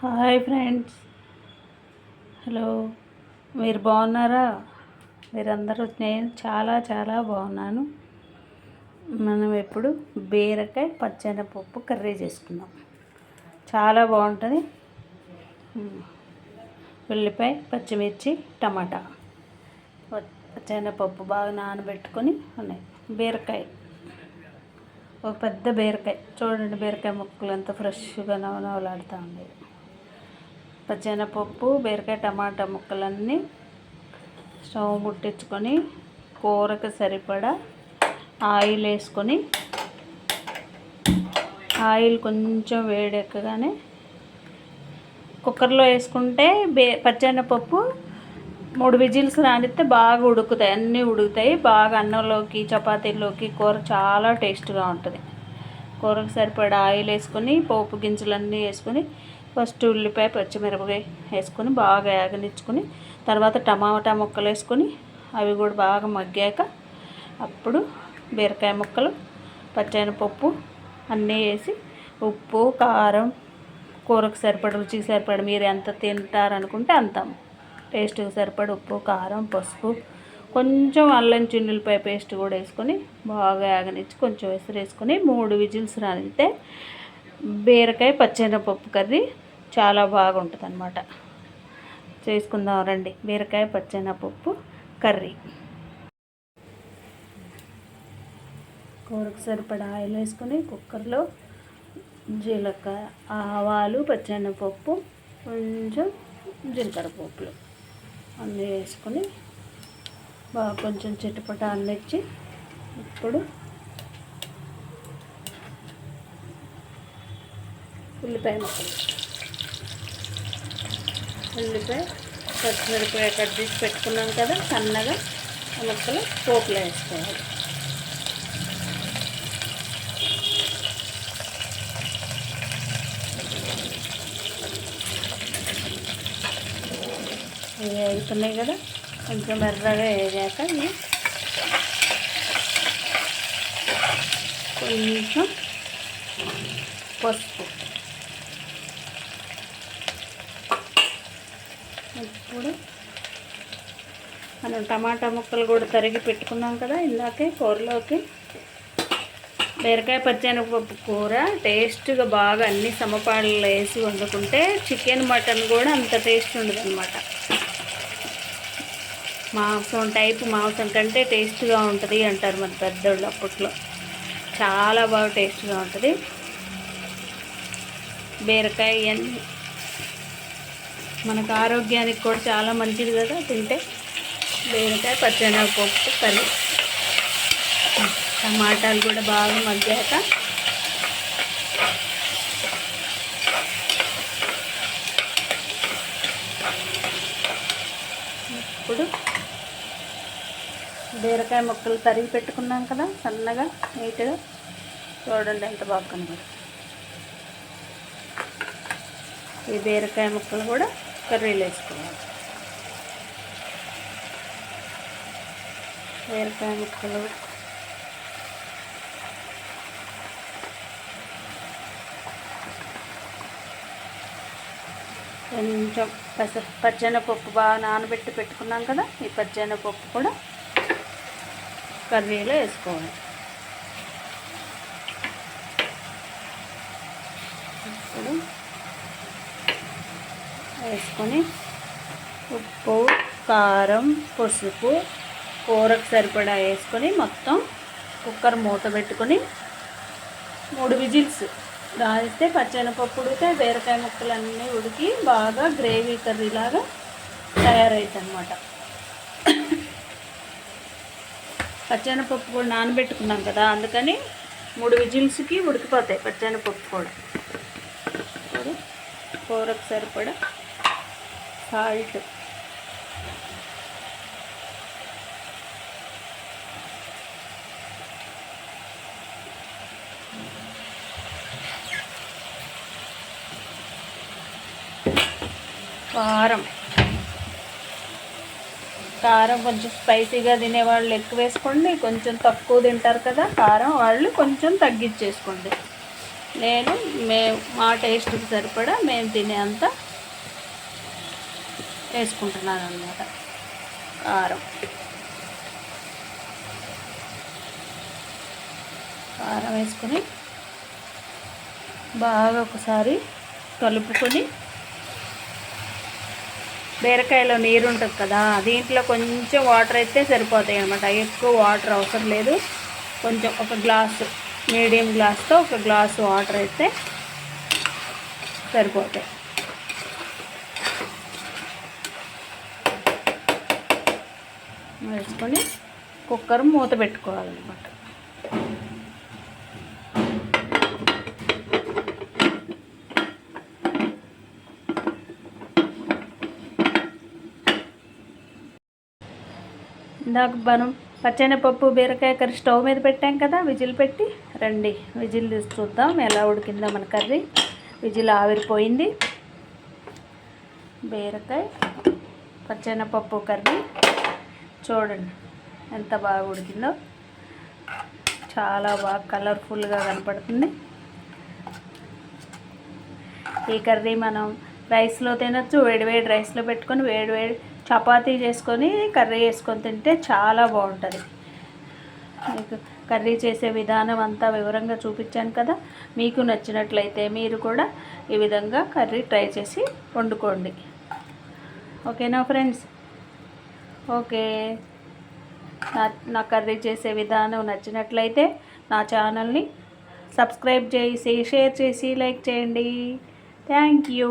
Hi friends. Hello మీరు బాగున్నారా? మీరందరూ నేను చాలా చాలా బాగున్నాను. మనం ఎప్పుడు బీరకాయ పచ్చెనపప్పు కర్రీ చేసుకుందాం. చాలా బాగుంటుంది. ఉల్లిపాయ పచ్చిమిర్చి టమాటా. పచ్చెనపప్పు బాగా నానబెట్టుకొని ఉన్నాయి. బీరకాయ. ఒక పెద్ద బీరకాయ. చూడండి బీరకాయ ముక్కలు ఎంత ఫ్రెష్గా నవనవలాడుతూ ఉండేది పచ్చెనపప్పు బీరకాయ టమాటా ముక్కలన్నీ స్టవ్ ముట్టించుకొని కూరకు సరిపడా ఆయిల్ వేసుకొని ఆయిల్ కొంచెం వేడెక్కగానే కుక్కర్లో వేసుకుంటే బే పచ్చెనపప్పు మూడు విజిల్స్ రానిస్తే బాగా ఉడుకుతాయి. అన్నీ ఉడుకుతాయి. బాగా అన్నంలోకి చపాతీలోకి కూర చాలా టేస్ట్గా ఉంటుంది. కూరకు సరిపడా ఆయిల్ వేసుకొని పోపు గింజలన్నీ వేసుకొని ఫస్ట్ ఉల్లిపాయ పచ్చిమిరపకాయ వేసుకొని బాగా యాగనిచ్చుకొని తర్వాత టమాటా ముక్కలు వేసుకొని అవి కూడా బాగా మగ్గాక అప్పుడు బీరకాయ ముక్కలు పచ్చెనపప్పు అన్నీ వేసి ఉప్పు కారం కూరకు సరిపడ రుచికి సరిపడ మీరు ఎంత తింటారనుకుంటే అంత టేస్ట్కి సరిపడ ఉప్పు కారం పసుపు కొంచెం అల్లం చున్నులపై పేస్ట్ కూడా వేసుకొని బాగా యాగనిచ్చి కొంచెం ఎసరు వేసుకొని మూడు విజిల్స్ రానితే బీరకాయ పచ్చనపప్పు కర్రీ చాలా బాగుంటుంది అనమాట చేసుకుందాం రండి. బీరకాయ పచ్చెనపప్పు కర్రీ. కూరకు సరిపడా ఆయిల్ వేసుకొని కుక్కర్లో జీలకర్ర ఆవాలు పచ్చెనపప్పు కొంచెం జీలకర్ర పప్పులు అన్నీ వేసుకొని బాగా కొంచెం చిట్టుపట అన్నిచ్చి ఇప్పుడు ఉల్లిపాయ ముక్కలు ఉల్లిపాయ పచ్చిమిరపకాయ కట్ చేసి పెట్టుకున్నాం కదా సన్నగా ముక్కలు పోపులో వేసుకోవాలి. ఇవి అవుతున్నాయి కదా కొంచెం ఎర్రగా వేగాక ఇవి కొంచెం పసుపు. ఇప్పుడు మనం టమాటా ముక్కలు కూడా తరిగి పెట్టుకున్నాం కదా ఇందాకే కూరలోకి. బీరకాయ పచ్చెనపప్పు కూర టేస్ట్గా బాగా అన్ని సమపాళ్ళు వేసి వండుకుంటే చికెన్ మటన్ కూడా అంత టేస్ట్ ఉండదు అనమాట మాంసం టైపు మాంసం కంటే టేస్ట్గా ఉంటుంది అంటారు మన పెద్దోళ్ళు అప్పట్లో. చాలా బాగా టేస్ట్గా ఉంటుంది. బీరకాయ ఇవన్నీ మనకు ఆరోగ్యానికి కూడా చాలా మంచిది కదా తింటే. బీరకాయ పచ్చనపప్పు కర్రీ. టమాటాలు కూడా బాగా మగ్గాక. ఇప్పుడు బీరకాయ ముక్కలు తరిగి పెట్టుకున్నాం కదా సన్నగా నీట్గా. చూడండి ఎంత బాగా కనబడుతుంది. ఈ బీరకాయ ముక్కలు కూడా కర్రీలు వేసుకోవాలి వేరకాయ ముక్కలు. కొంచెం పస పచ్చెనపప్పు బాగా నానబెట్టి పెట్టుకున్నాం కదా ఈ పచ్చెనపప్పు కూడా కర్రీలో వేసుకోవాలి. ఇప్పుడు వేసుకొని ఉప్పు కారం పసుపు కూరకు సరిపడా వేసుకొని మొత్తం కుక్కర్ మూత పెట్టుకొని మూడు విజిల్స్ రాస్తే పచ్చెనపప్పు ఉడితే బీరకాయ ముక్కలు అన్నీ ఉడికి బాగా గ్రేవీ కర్రీ లాగా తయారైద్ది అనమాట పచ్చెనపప్పు కూడా నానబెట్టుకున్నాం కదా అందుకని మూడు విజిల్స్కి ఉడికిపోతాయి పచ్చెనపప్పు కూడా. కూరకు సరిపడా సాల్ట్ కారం. కారం కొంచెం స్పైసీగా తినేవాళ్ళు ఎక్కువ వేసుకోండి. కొంచెం తక్కువ తింటారు కదా కారం వాళ్ళు కొంచెం తగ్గించేసుకోండి. నేను మేము మా టేస్ట్కి సరిపడా మేము తినే అంత వేసుకుంటున్నాను అనమాట కారం. కారం వేసుకొని బాగా ఒకసారి కలుపుకొని బీరకాయలో నీరు ఉంటుంది కదా దీంట్లో కొంచెం వాటర్ అయితే సరిపోతాయి అనమాట ఎక్కువ వాటర్ అవసరం లేదు. కొంచెం ఒక గ్లాసు మీడియం గ్లాస్తో ఒక గ్లాసు వాటర్ అయితే సరిపోతాయి. వేసుకొని కుక్కర్ మూత పెట్టుకోవాలన్నమాట ఇందాక మనం పచ్చెనపప్పు బీరకాయ కర్రీ స్టవ్ మీద పెట్టాం కదా విజిల్ పెట్టి రండి. విజిల్ తీసి చూద్దాం ఎలా ఉడికిందో మన కర్రీ. విజిల్ ఆవిరిపోయింది. బీరకాయ పచ్చెనపప్పు కర్రీ. చూడండి ఎంత బాగా ఉడికిందో. చాలా బాగా కలర్ఫుల్గా కనపడుతుంది. ఈ కర్రీ మనం రైస్లో తినొచ్చు వేడివేడి రైస్లో పెట్టుకొని వేడివేడి చపాతీ చేసుకొని కర్రీ వేసుకొని తింటే చాలా బాగుంటుంది. మీకు కర్రీ చేసే విధానం అంతా వివరంగా చూపించాను కదా. మీకు నచ్చినట్లయితే మీరు కూడా ఈ విధంగా కర్రీ ట్రై చేసి వండుకోండి. ఓకేనా ఫ్రెండ్స్? ఓకే. నా నా కర్రీ చేసే విధానం నచ్చినట్లయితే నా ఛానల్ని సబ్స్క్రైబ్ చేసి షేర్ చేసి లైక్ చేయండి. Thank you.